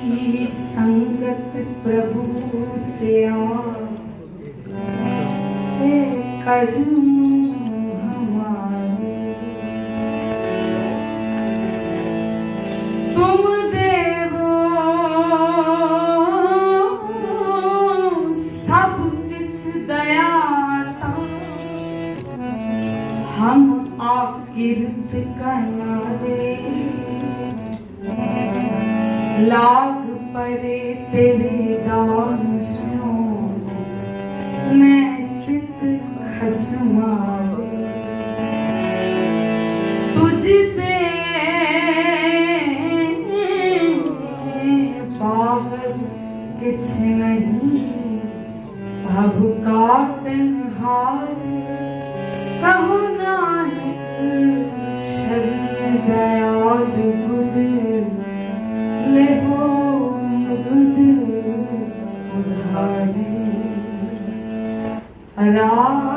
ਕੀ ਸੰਗਤ ਪ੍ਰਭੂ ਤਿਆ ਕਰਮ ਹਮਾਰੇ ਤੁਮ ਦੇਵੋ ਹਮ ਆਪ ਕਿਰਤ ਕਰਨਾ ਦੇ लाग परे तेरे दान मैं चित खसमावे तुझते पागल किछ नहीं। भव हार। कहो नानक, शरण दया Yeah.